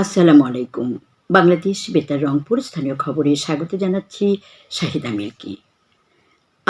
আসসালামু আলাইকুম। বাংলাদেশ বেতার রংপুর স্থানীয় খবরে স্বাগত জানাচ্ছি শাহিদা মিল্কি।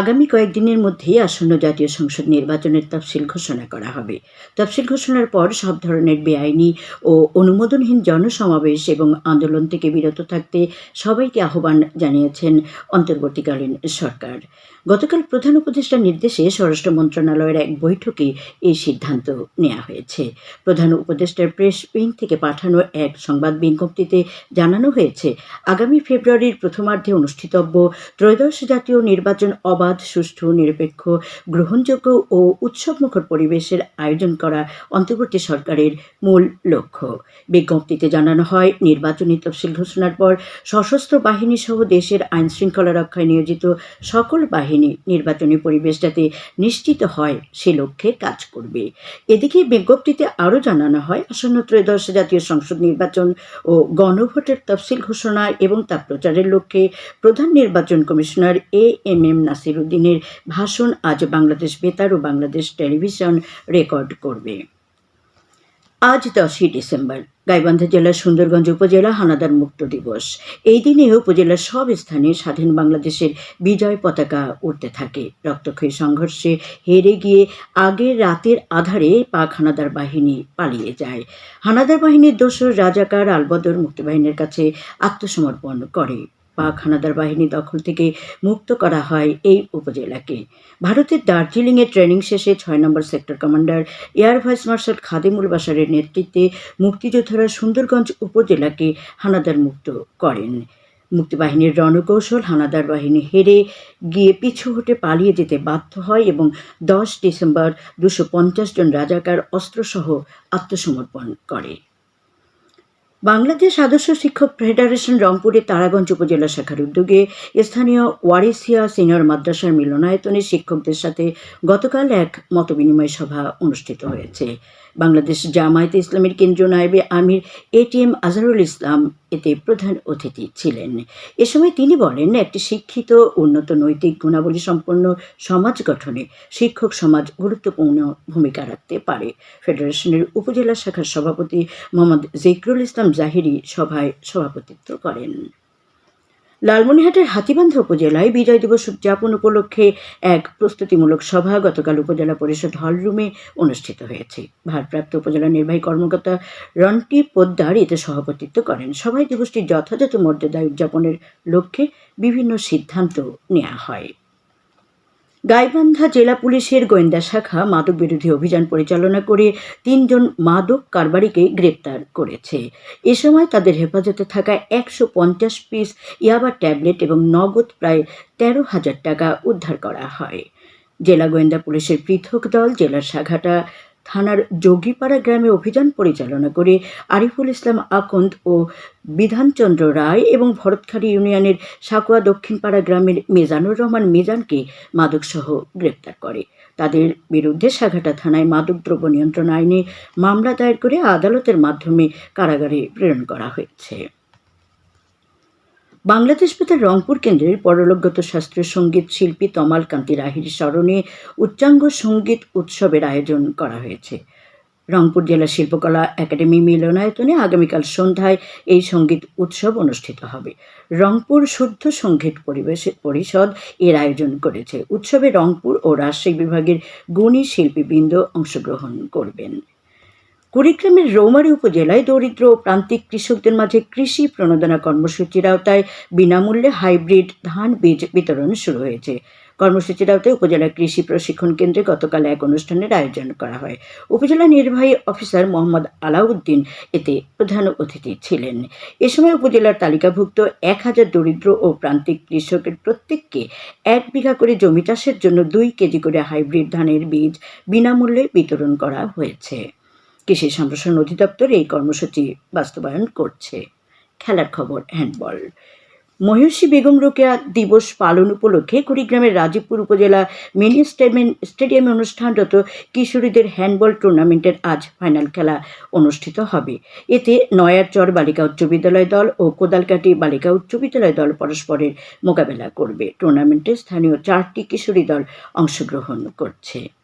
আগামী কয়েকদিনের মধ্যেই আসন্ন জাতীয় সংসদ নির্বাচনের তফসিল ঘোষণা করা হবে। তফসিল ঘোষণার পর সব ধরনের বেআইনি ও অনুমোদনহীন জনসমাবেশ এবং আন্দোলন থেকে বিরত থাকতে সবাইকে আহ্বান জানিয়েছেন অন্তর্বর্তীকালীন সরকার। গতকাল প্রধান উপদেষ্টার নির্দেশে স্বরাষ্ট্র মন্ত্রণালয়ের এক বৈঠকে এই সিদ্ধান্ত নেওয়া হয়েছে। প্রধান উপদেষ্টার প্রেস উইং থেকে পাঠানো এক সংবাদ বিজ্ঞপ্তিতে জানানো হয়েছে, আগামী ফেব্রুয়ারির প্রথমার্ধে অনুষ্ঠিতব্য ত্রয়োদশ জাতীয় নির্বাচন অবাধ সুষ্ঠু, নিরপেক্ষ, গ্রহণযোগ্য ও উৎসবমুখর পরিবেশের আয়োজন করা অন্তর্বর্তী সরকারের মূল লক্ষ্য। বিজ্ঞপ্তিতে জানানো হয়, নির্বাচনী তফসিল ঘোষণার পর সশস্ত্র বাহিনী সহ দেশের আইন শৃঙ্খলা রক্ষায় নিয়োজিত সকল বাহিনী নির্বাচনী পরিবেশ যাতে নিশ্চিত হয়, সে লক্ষ্যে কাজ করবে। এদিকে বিজ্ঞপ্তিতে আরও জানানো হয়, আসন্ন ত্রয়োদশ জাতীয় সংসদ নির্বাচন ও গণভোটের তফসিল ঘোষণা এবং তা প্রচারের লক্ষ্যে প্রধান নির্বাচন commissioner A M M Nasir উদ্দিনের ভাষণ আজ বাংলাদেশ বেতার ও বাংলাদেশ টেলিভিশন রেকর্ড করবে। আজ দশই ডিসেম্বর, গাইবান্ধা জেলার সুন্দরগঞ্জ উপজেলা হানাদার মুক্ত দিবস। এই দিনে উপজেলার সব স্থানে স্বাধীন বাংলাদেশের বিজয় পতাকা উঠতে থাকে। রক্তক্ষয়ী সংঘর্ষে হেরে গিয়ে আগের রাতের আধারে পাক হানাদার বাহিনী পালিয়ে যায়। হানাদার বাহিনীর দোসর রাজাকার আলবদর মুক্তিবাহিনীর কাছে আত্মসমর্পণ করে। পাক হানাদার বাহিনী দখল থেকে মুক্ত করা হয় এই উপজেলাকে। ভারতের দার্জিলিংয়ে ট্রেনিং শেষে ছয় নম্বর sector commander air vice marshal Khadimul বাসারের নেতৃত্বে মুক্তিযোদ্ধারা সুন্দরগঞ্জ উপজেলাকে হানাদার মুক্ত করেন। মুক্তিবাহিনীর রণকৌশল হানাদার বাহিনী হেরে গিয়ে পিছু হটে পালিয়ে যেতে বাধ্য হয় এবং দশ ডিসেম্বর দুশো পঞ্চাশ জন রাজাকার অস্ত্রসহ আত্মসমর্পণ করে। বাংলাদেশ আদর্শ শিক্ষক ফেডারেশন রংপুরের তারাগঞ্জ উপজেলা শাখার উদ্যোগে স্থানীয় ওয়ারিসিয়া সিনিয়র মাদ্রাসার মিলনায়তনে শিক্ষকদের সাথে গতকাল এক মতবিনিময় সভা অনুষ্ঠিত হয়েছে। বাংলাদেশ জামায়াতে ইসলামের কেন্দ্রীয় নায়েবে আমির এটিএম আজহারুল ইসলাম এতে প্রধান অতিথি ছিলেন। এ সময় তিনি বলেন, একটি শিক্ষিত, উন্নত নৈতিক গুণাবলী সম্পন্ন সমাজ গঠনে শিক্ষক সমাজ গুরুত্বপূর্ণ ভূমিকা রাখতে পারে। ফেডারেশনের উপজেলা শাখার সভাপতি মোহাম্মদ জিকরুল ইসলাম জাহিরি সভায় সভাপতিত্ব করেন। লালমনিরহাটের হাতিবান্ধা উপজেলায় বিজয় দিবস উদযাপন উপলক্ষে এক প্রস্তুতিমূলক সভা গতকাল উপজেলা পরিষদ হল রুমে অনুষ্ঠিত হয়েছে। ভারপ্রাপ্ত উপজেলা নির্বাহী কর্মকর্তা রন্টি পোদ্দার এতে সভাপতিত্ব করেন। সভায় দিবসটির যথাযথ মর্যাদায় উদযাপনের লক্ষ্যে বিভিন্ন সিদ্ধান্ত নেওয়া হয়। গাইবান্ধা জেলা পুলিশের গোয়েন্দা শাখা মাদক বিরোধী অভিযান পরিচালনা করে তিনজন মাদক কারবারিকে গ্রেপ্তার করেছে। এ সময় তাদের হেফাজতে থাকা একশো পঞ্চাশ পিস ইয়াবা ট্যাবলেট এবং নগদ প্রায় তেরো হাজার টাকা উদ্ধার করা হয়। জেলা গোয়েন্দা পুলিশের পৃথক দল জেলার সাঘাটা থানার যোগীপাড়া গ্রামে অভিযান পরিচালনা করে আরিফুল ইসলাম আকন্দ ও বিধানচন্দ্র রায় এবং ভরতখালী ইউনিয়নের সাকুয়া দক্ষিণপাড়া গ্রামের মেজানুর রহমান মিজানকে মাদকসহ গ্রেপ্তার করে। তাদের বিরুদ্ধে সাঘাটা থানায় মাদকদ্রব্য নিয়ন্ত্রণ আইনে মামলা দায়ের করে আদালতের মাধ্যমে কারাগারে প্রেরণ করা হয়েছে। বাংলাদেশ বেতার রংপুর কেন্দ্রের পরলোকগত শাস্ত্রীয় সংগীত শিল্পী তমাল কান্তি রাহির স্মরণে উচ্চাঙ্গ সংগীত উৎসবের আয়োজন করা হয়েছে। রংপুর জেলা শিল্পকলা একাডেমি মিলনায়তনে আগামীকাল সন্ধ্যায় এই সংগীত উৎসব অনুষ্ঠিত হবে। রংপুর শুদ্ধ সংগীত পরিবেশ পরিষদ এর আয়োজন করেছে। উৎসবে রংপুর ও রাজশাহী বিভাগের গুণী শিল্পীবৃন্দ অংশগ্রহণ করবেন। কুড়িগ্রামের রৌমারী উপজেলায় দরিদ্র ও প্রান্তিক কৃষকদের মাঝে কৃষি প্রণোদনা কর্মসূচির আওতায় বিনামূল্যে হাইব্রিড ধান বীজ বিতরণ শুরু হয়েছে। কর্মসূচির আওতায় উপজেলা কৃষি প্রশিক্ষণ কেন্দ্রে গতকাল এক অনুষ্ঠানের আয়োজন করা হয়। উপজেলা নির্বাহী অফিসার মোহাম্মদ আলাউদ্দিন এতে প্রধান অতিথি ছিলেন। এ সময় উপজেলার তালিকাভুক্ত এক হাজার দরিদ্র ও প্রান্তিক কৃষকের প্রত্যেককে এক বিঘা করে জমি চাষের জন্য দুই কেজি করে হাইব্রিড ধানের বীজ বিনামূল্যে বিতরণ করা হয়েছে। কৃষি সম্প্রসারণ অধিদপ্তর এই কর্মসূচি বাস্তবায়ন করছে। খেলার খবর, হ্যান্ডবল। মহিষী বেগম রোকেয়া দিবস পালন উপলক্ষে কুড়িগ্রামের রাজীবপুর উপজেলা মিনি স্টেডিয়াম স্টেডিয়ামে অনুষ্ঠানরত কিশোরীদের হ্যান্ডবল টুর্নামেন্টের আজ ফাইনাল খেলা অনুষ্ঠিত হবে। এতে নয়ারচর বালিকা উচ্চ বিদ্যালয় দল ও কোদালকাটি বালিকা উচ্চ বিদ্যালয় দল পরস্পরের মোকাবেলা করবে। টুর্নামেন্টে স্থানীয় চারটি কিশোরী দল অংশগ্রহণ করছে।